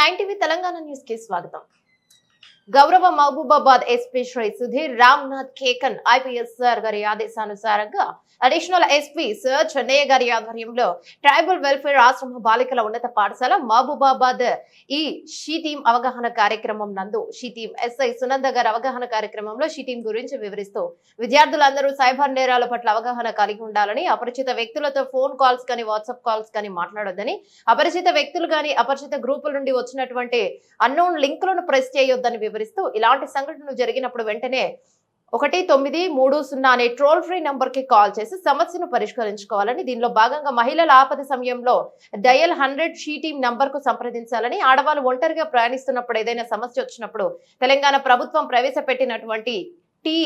Nine TV Telangana న్యూస్కి స్వాగతం. గౌరవ Mahabubabad SP Shri Sudheer Ramnath Kekan IPS sir గారి ఆదేశానుసారంగా అడిషనల్ ఎస్పీ సార్ చెన్నయ్య గారి ఆధ్వర్యంలో ట్రైబల్ వెల్ఫేర్ ఆశ్రమ బాలికల ఉన్నత పాఠశాల మహబూబాబాద్ ఈ షీ టీం అవగాహన కార్యక్రమం నందు షీ టీం ఎస్ఐ సునంద గారి అవగాహన కార్యక్రమంలో షీ టీం గురించి వివరిస్తూ విద్యార్థులందరూ సైబర్ నేరాల పట్ల అవగాహన కలిగి ఉండాలని అపరిచిత వ్యక్తులతో ఫోన్ కాల్స్ కానీ వాట్సాప్ కాల్స్ కానీ మాట్లాడొద్దని అపరిచిత వ్యక్తులు కానీ అపరిచిత గ్రూపుల నుండి వచ్చినటువంటి అన్నోన్ లింకులను ప్రెస్ చేయొద్దని వివరిస్తూ ఇలాంటి సంఘటనలు జరిగినప్పుడు వెంటనే ఒకటి తొమ్మిది మూడు సున్నా అనే ట్రోల్ ఫ్రీ నంబర్కి కాల్ చేసి సమస్యను పరిష్కరించుకోవాలని దీనిలో భాగంగా మహిళల ఆపద సమయంలో డయల్ హండ్రెడ్ షీ టీమ్ నంబర్కు సంప్రదించాలని ఆడవాళ్ళు ఒంటరిగా ప్రయాణిస్తున్నప్పుడు ఏదైనా సమస్య వచ్చినప్పుడు తెలంగాణ ప్రభుత్వం ప్రవేశపెట్టినటువంటి టీ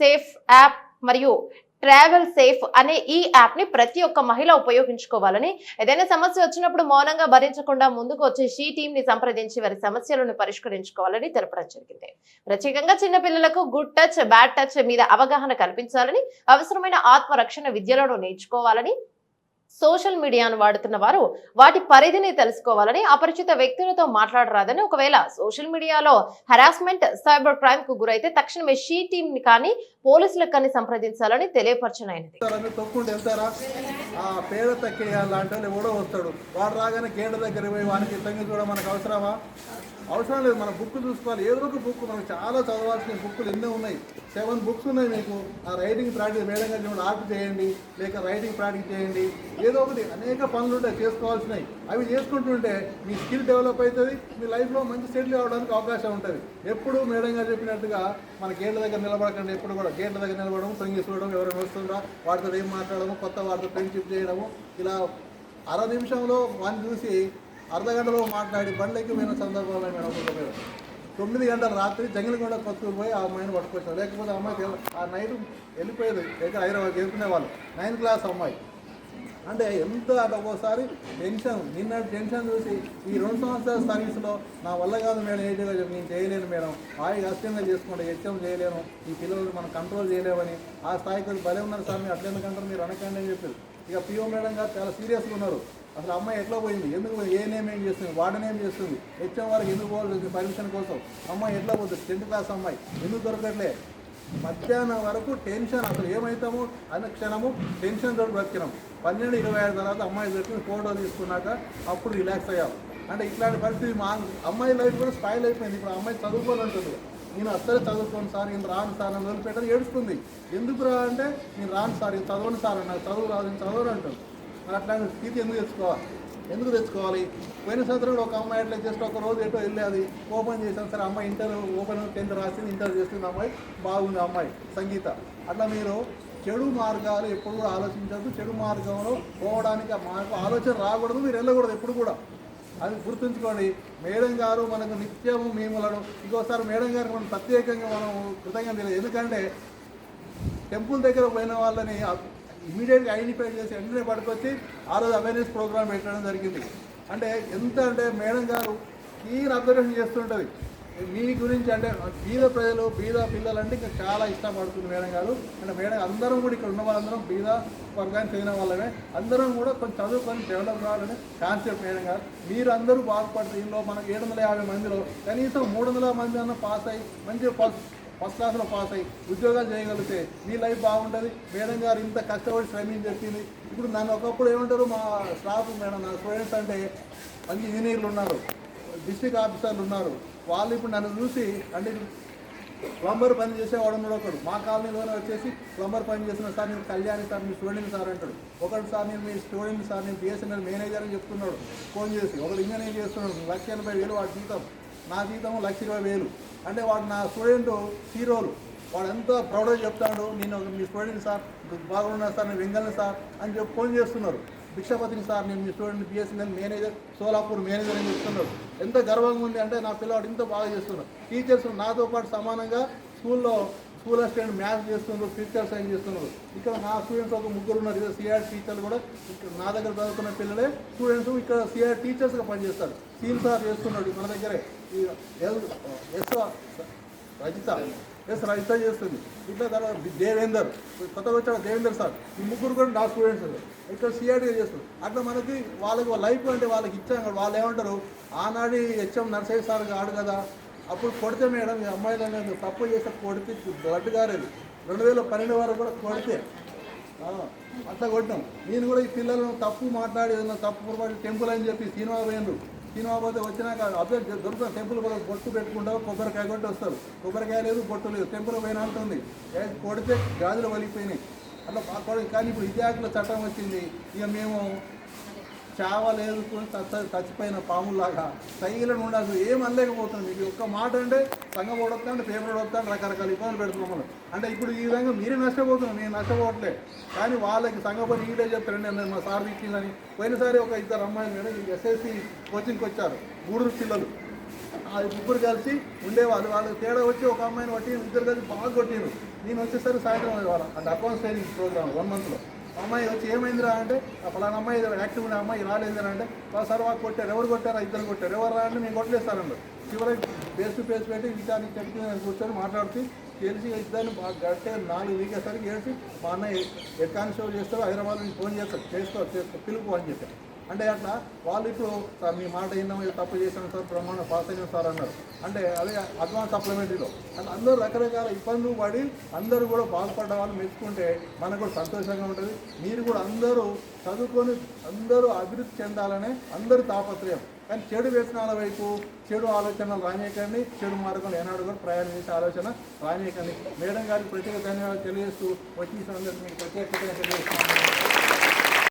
సేఫ్ యాప్ మరియు ట్రావెల్ సేఫ్ అనే ఈ యాప్ని ప్రతి ఒక్క మహిళ ఉపయోగించుకోవాలని. ఏదైనా సమస్య వచ్చినప్పుడు మౌనంగా భరించకుండా ముందుకు వచ్చే షీ టీమ్ని సంప్రదించి వారి సమస్యలను పరిష్కరించుకోవాలని తెలపడం జరిగింది. ప్రత్యేకంగా చిన్నపిల్లలకు గుడ్ టచ్ బ్యాడ్ టచ్ మీద అవగాహన కల్పించాలని అవసరమైన ఆత్మరక్షణ విద్యలను నేర్చుకోవాలని సోషల్ మీడియాను వాడుతున్న వారు వాటి పరిధిని తెలుసుకోవాలని అపరిచిత వ్యక్తులతో మాట్లాడరాదని ఒకవేళ సోషల్ మీడియాలో హరాస్మెంట్ సైబర్ క్రైమ్కు గురైతే తక్షణమే షీ టీమ్ని కానీ పోలీసులకు కానీ సంప్రదించాలని తెలియపరచనైనది పేద లాంటి ఎవడో వస్తాడు. వాడు రాగానే కేంద్ర దగ్గర పోయి వానికి చూడడం మనకు అవసరమా? అవసరం లేదు మన బుక్ చూసుకోవాలి. ఏదో ఒక బుక్ మనకు చాలా చదవాల్సిన బుక్లు ఎన్నో ఉన్నాయి. సెవెన్ బుక్స్ ఉన్నాయి మీకు. ఆ రైటింగ్ ప్రాక్టీస్ మేడం గారు ఆర్ట్ చేయండి లేక రైటింగ్ ప్రాక్టీస్ చేయండి. ఏదో ఒకటి అనేక పనులు ఉంటాయి చేసుకోవాల్సినవి. అవి చేసుకుంటుంటే మీ స్కిల్ డెవలప్ అవుతుంది మీ లైఫ్లో మంచి సెటిల్ అవ్వడానికి అవకాశం ఉంటుంది. ఎప్పుడు మేడం గారు చెప్పినట్టుగా మన గేట్ల దగ్గర నిలబడకండి ఎప్పుడు కూడా గేట్ల దగ్గర నిలబడడం తొంగి చూడడం ఎవరైనా వస్తుందా వాటితో ఏం మాట్లాడము కొత్త వాటితో ఫ్రెండ్షిప్ చేయడము ఇలా అర నిమిషంలో వాడిని చూసి అర్ధ గంటలో మాట్లాడి బండ్లకి పోయిన సందర్భాలు మేడం ఒక మేడం. తొమ్మిది గంటల రాత్రి జంగిలిగొండ కొత్తూరు పోయి ఆ అమ్మాయిని పట్టుకొచ్చారు లేకపోతే ఆ అమ్మాయికి ఆ నైట్ వెళ్ళిపోయేది. దగ్గర హైదరాబాద్ చేసుకునే వాళ్ళు. నైన్త్ క్లాస్ అమ్మాయి. అంటే ఎంత అంటే ఒక్కోసారి టెన్షన్ నిన్న టెన్షన్ చూసి ఈ రెండు సంవత్సరాల సర్వీస్లో నా వల్ల కాదు మేడం ఏంటిగా చెప్పి నేను చేయలేను మేడం. హాయిగా అస్థిరంగా చేసుకుంటే హెచ్ఎం చేయలేను. ఈ పిల్లలు మనం కంట్రోల్ చేయలేమని. ఆ స్థాయికి భలే ఉన్నారు సార్ మీరు అట్లెందుకంటారు మీరు అనకండి అని చెప్పారు. ఇక పిఓ మేడం గారు చాలా సీరియస్గా ఉన్నారు. అసలు అమ్మాయి ఎట్లా పోయింది? ఎందుకు పోయింది? ఏ నేమ్ ఏం చేస్తుంది? వాడనేం చేస్తుంది? వచ్చే వాళ్ళకి ఎందుకు పోవాలి? పర్మిషన్ కోసం. అమ్మాయి ఎట్లా పోతుంది? టెన్త్ క్లాస్ అమ్మాయి. ఎందుకు దొరకట్లే? మధ్యాహ్నం వరకు టెన్షన్ అసలు ఏమవుతాము అన్న క్షణము టెన్షన్ తోటి బ్రతికినాం. పన్నెండు ఇరవై ఐదు తర్వాత అమ్మాయి దొరికి ఫోటో తీసుకున్నాక అప్పుడు రిలాక్స్ అయ్యాం. అంటే ఇట్లాంటి పరిస్థితి మా అమ్మాయి లైఫ్ కూడా స్పాయిల్ అయిపోయింది. ఇప్పుడు ఆ అమ్మాయి చదువుకోవాలంటుంది. నేను అస్సలే చదువుకోను సార్ నేను రాను సార్ అని వదిలిపెట్టని ఏడుస్తుంది. ఎందుకు రా అంటే నేను రాను సార్ నేను చదవను సార్ నాకు చదువు రాదు నేను చదవను అంటుంది. మరి అట్లాంటి స్థితి ఎందుకు తెచ్చుకోవాలి? ఎందుకు తెచ్చుకోవాలి? పోయిన సంవత్సరం ఒక అమ్మాయి ఎట్లా జస్ట్ ఒక రోజు ఎటో వెళ్ళేది ఓపెన్ చేసాం సరే అమ్మాయి ఇంటర్ ఓపెన్ టెన్త్ రాసింది ఇంటర్ చేస్తుంది అమ్మాయి బాగుంది అమ్మాయి సంగీత. అట్లా మీరు చెడు మార్గాలు ఎప్పుడు కూడా ఆలోచించద్దు. చెడు మార్గంలో పోవడానికి మాకు ఆలోచన రాకూడదు మీరు వెళ్ళకూడదు ఎప్పుడు కూడా. అది గుర్తుంచుకోండి. మేడం గారు మనకు నిత్యము మేములను ఇంకోసారి మేడం గారికి మనం ప్రత్యేకంగా మనం కృతజ్ఞత ఎందుకంటే టెంపుల్ దగ్గర పోయిన వాళ్ళని ఇమీడియట్గా ఐడెంటిఫై చేసి వెంటనే పట్టుకొచ్చి ఆ రోజు అవేర్నెస్ ప్రోగ్రామ్ పెట్టడం జరిగింది. అంటే ఎంత అంటే మేడం గారు క్లీన్ అబ్జర్వేషన్ చేస్తుంటుంది. మీ గురించి అంటే బీద ప్రజలు బీద పిల్లలు అంటే ఇంకా చాలా ఇష్టపడుతుంది మేడం గారు. అంటే మేడం అందరం కూడా ఇక్కడ ఉన్న వాళ్ళందరం బీద వర్గానికి చెందిన వాళ్ళమే. అందరం కూడా కొంచెం చదువుకొని డెవలప్ కావాలని కాన్సెప్ట్ మేడం గారు. మీరు అందరూ బాగుపడుతుంది ఇందులో మనకు ఏడు వందల యాభై మందిలో కనీసం మూడు వందల మంది అన్న పాస్ అయ్యి మంచిగా ఫస్ట్ క్లాస్లో పాస్ అయ్యి ఉద్యోగాలు చేయగలిగితే మీ లైఫ్ బాగుంటుంది. మేడం గారు ఇంత కష్టపడి శ్రమించి చెప్పింది ఇప్పుడు నన్ను ఒకప్పుడు ఏమంటారు? మా స్టాఫ్ మేడం నా స్టూడెంట్స్ అంటే మంచి ఇంజనీర్లు ఉన్నారు. డిస్ట్రిక్ట్ ఆఫీసర్లు ఉన్నారు. వాళ్ళు ఇప్పుడు నన్ను చూసి అంటే ప్లంబర్ పని చేసేవాడు ఉన్నాడు ఒకడు. మా కాలనీలోనే వచ్చేసి ప్లంబర్ పని చేసిన సార్ నేను కళ్యాణి సార్ మీ స్టూడెంట్ సార్ అంటాడు. ఒకటి సార్ నేను మీ స్టూడెంట్ సార్ నేను బిఎస్ఎన్ఎల్ మేనేజర్ అని చెప్తున్నాడు. ఫోన్ చేసి ఒకడు ఇంజనీర్ చేస్తున్నాడు. లక్ష ఎనభై వేలు వాడు జీతం. నా జీతం లక్ష ఇరవై వేలు. అంటే వాడు నా స్టూడెంట్ హీరోలు. వాడు ఎంత ప్రౌడ్గా చెప్తాడు నేను మీ స్టూడెంట్ సార్ బాగున్నా సార్ నేను వెంగల్ని సార్ అని చెప్పి ఫోన్ చేస్తున్నారు. భిక్షపతిని సార్ నేను మీ student BSNL manager Solapur manager అని చెప్తున్నారు. ఎంత గర్వంగా ఉంది అంటే నా పిల్లవాడు ఇంత బాగా చేస్తున్నారు టీచర్స్ నాతో పాటు సమానంగా స్కూల్లో స్కూల్ అసిస్టెంట్ మ్యాథ్స్ చేస్తున్నారు ఫిజికల్ సైన్స్ చేస్తున్నారు. ఇక్కడ నా స్టూడెంట్స్ ఒక ముగ్గురు ఉన్నారు. ఇక్కడ సిఆర్ టీచర్లు కూడా ఇక్కడ నా దగ్గర చదువుకున్న పిల్లలే. స్టూడెంట్స్ ఇక్కడ సిఆర్ టీచర్స్గా పనిచేస్తారు. సీన్ సార్ చేస్తున్నాడు మన దగ్గరే. ఎస్ రజిత ఎస్ రజిత చేస్తుంది. ఇట్లా తర్వాత దేవేందర్ కొత్తగా వచ్చాడు దేవేందర్ సార్ ఈ ముగ్గురు కూడా నా స్టూడెంట్స్ ఇక్కడ సిఆర్డీగా చేస్తారు అట్లా మనకి వాళ్ళకి లైఫ్ అంటే వాళ్ళకి ఇచ్చాం వాళ్ళు ఏమంటారు? ఆనాడు హెచ్ఎం నర్సయ్య సార్ కాడు కదా. అప్పుడు కొడితే మేడం ఈ అమ్మాయిలు అనేది తప్పు చేస్తే కొడితే బ్లడ్ గారేది రెండు వేల పన్నెండు వరకు కూడా కొడితే. అట్లా కొట్టాం నేను కూడా ఈ పిల్లలను తప్పు మాట్లాడి ఏదైనా తప్పు పొరపాటు టెంపుల్ అని చెప్పి సినిమా పోయిండ్రు సినిమా పోతే వచ్చినాక అబ్జర్వ్ దొరుకుతాం టెంపుల్ కూడా బొట్టు పెట్టుకుంటావు కొబ్బరికాయ కొట్టి వస్తారు. కొబ్బరికాయ లేదు బొట్టు లేదు. టెంపుల్ పోయిన అంటుంది ఏ, కొడితే గాజులు వలిగిపోయినాయి. అట్లా కానీ ఇప్పుడు విద్యార్థుల చట్టం వచ్చింది. ఇక మేము చావలేదుకుని చచ్చిపోయిన పాములాగా సైలను ఉండాల్సి ఏం అనలేకపోతుంది మీకు ఒక్క మాట అంటే సంఘం ఓడొస్తాను పేపర్ ఓడొస్తాను రకరకాల ఇబ్బందులు పెడుతున్నాం అంటే ఇప్పుడు ఈ విధంగా మీరే నష్టపోతున్నాం. నేను నష్టపోవట్లే. కానీ వాళ్ళకి సంఘం పని ఈడే చెప్పారండి నేను మా సార్ ఇచ్చిందని పోయినసారి ఒక ఇద్దరు అమ్మాయిలు మేడం ఎస్ఎస్సి కోచింగ్కి వచ్చారు. గూడూరు పిల్లలు. ఆ ముగ్గురు కలిసి ఉండేవాళ్ళు. వాళ్ళు తేడా వచ్చి ఒక అమ్మాయిని పట్టి ఇద్దరు కలిసి బాగా కొట్టిరు నేను వచ్చేసరికి సాయంత్రం వాళ్ళ అంటే అకౌంట్స్ ట్రైనింగ్ ప్రోగ్రామ్ వన్ మంత్లో. అమ్మాయి వచ్చి ఏమైందిరా అంటే ఆ పలానా అమ్మాయి యాక్టివ్ ఉన్న అమ్మాయి రాలేదురా అంటే "ఆ సార్ వాళ్ళు కొట్టారు ఎవరు కొట్టారా ఇద్దరు కొట్టారు ఎవరు రా అంటే నేను కొట్టలేస్తానండి చివరికి ఫేస్ టు ఫేస్ పెట్టి విచారణ చెప్పి కూర్చొని మాట్లాడుతూ తెలిసి ఇద్దరు గట్టే నాలుగు వీకేసరికి ఏడ్చి మా అన్నయ్య హెడ్ కానిస్టేబుల్ చేస్తారు హైదరాబాద్ నుంచి ఫోన్ చేస్తారు చేసుకో చేసుకో పిలుపు అని చెప్పారు అంటే అట్లా వాళ్ళు ఇప్పుడు సార్ మీ మాట విన్నాం తప్పు చేశాను సార్ ప్రమాణ పాస్ అయినా సార్ అన్నారు. అంటే అదే అడ్వాన్స్ సప్లిమెంటరీలో అంటే అందరూ రకరకాల ఇబ్బందులు పడి అందరూ కూడా బాగుపడ్డ వాళ్ళు మెచ్చుకుంటే మనకు కూడా సంతోషంగా ఉంటుంది. మీరు కూడా అందరూ చదువుకొని అందరూ అభివృద్ధి చెందాలనే అందరూ తాపత్రయం. కానీ చెడు వ్యసనాల వైపు చెడు ఆలోచనలు రానియకండి. చెడు మార్గంలో ఏనాడు కూడా ప్రయాణం చేసే ఆలోచన రానియకండి. మేడం గారికి ప్రత్యేక ధన్యవాదాలు తెలియజేస్తూ వచ్చి ఈ మీకు ప్రత్యేక తెలియజేస్తున్నాను.